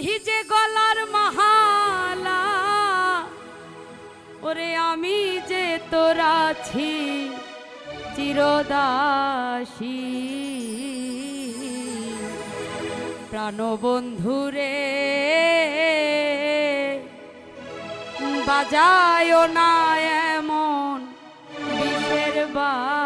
তুই যে গলার মহালা, ওরে আমি যে তোর আছি চিরদাসী। প্রাণবন্ধুরে বাজায় না এমন বিষের বাসি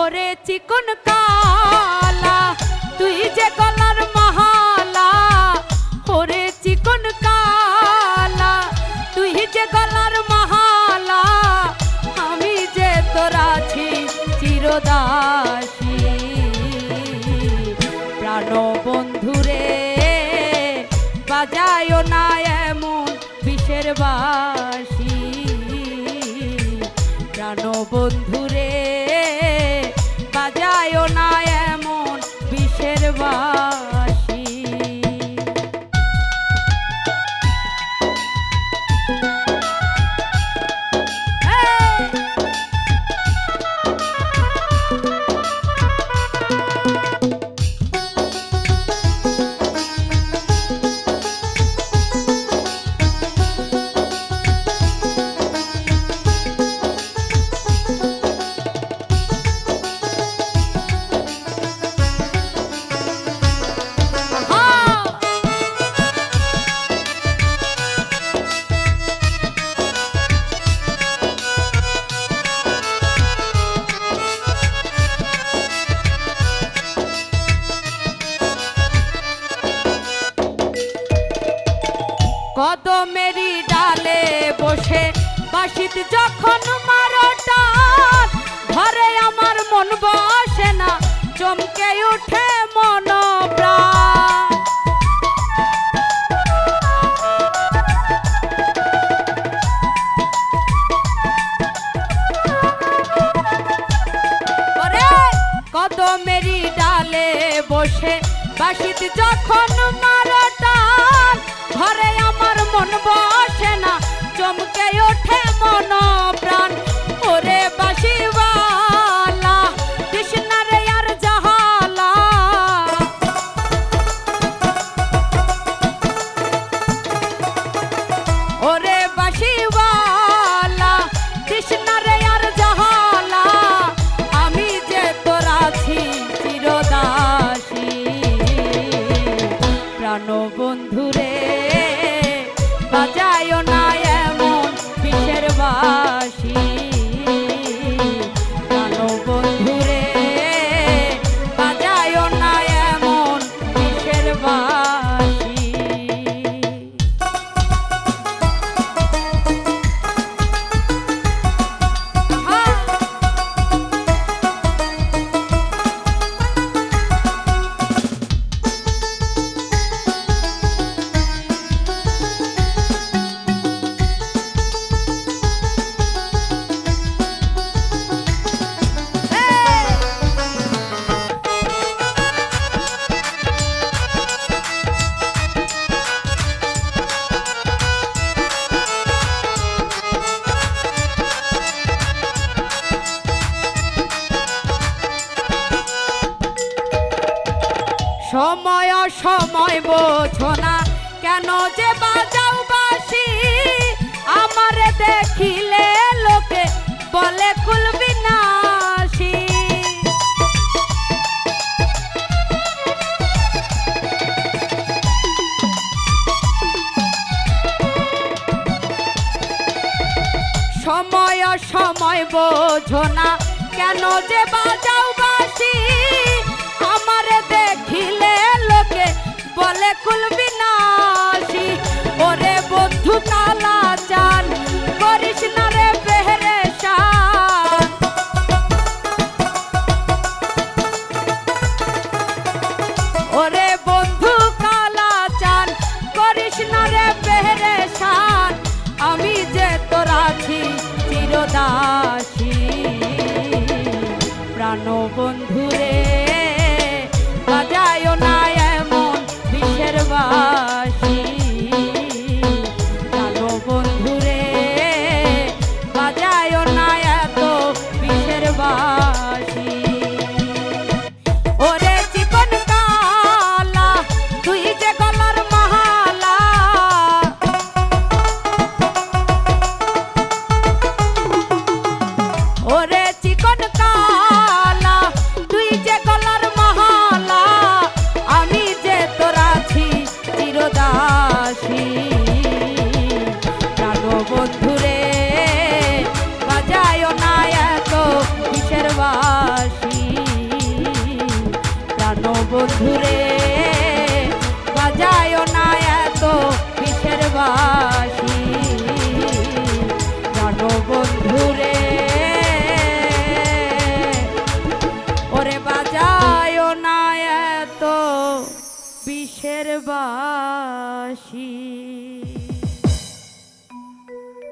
ওরে চিকন কালা, তুই যে গলার মহালা ওরে চিকন কালা, তুই যে গলার মহালা আমি যে তোরা আছি চিরদাসী। প্রাণ বন্ধুরে বাজায় না এমন বিষের বাসী। প্রাণ বন্ধুরে কদমেরি ডালে বসে বাসিত যখন মারটান সময় বোঝো না কেন যে বাজাও বাসি আমারে দেখিলে লোকে বলে কুলবি নাসি সময় সময় বোঝো না কেন যে বাজাও জানো বন্ধু বন্ধুরে বাজায় না এত কিসের বাসি। জানো বন্ধুরে ওরে বাজায় না এত বিষের বা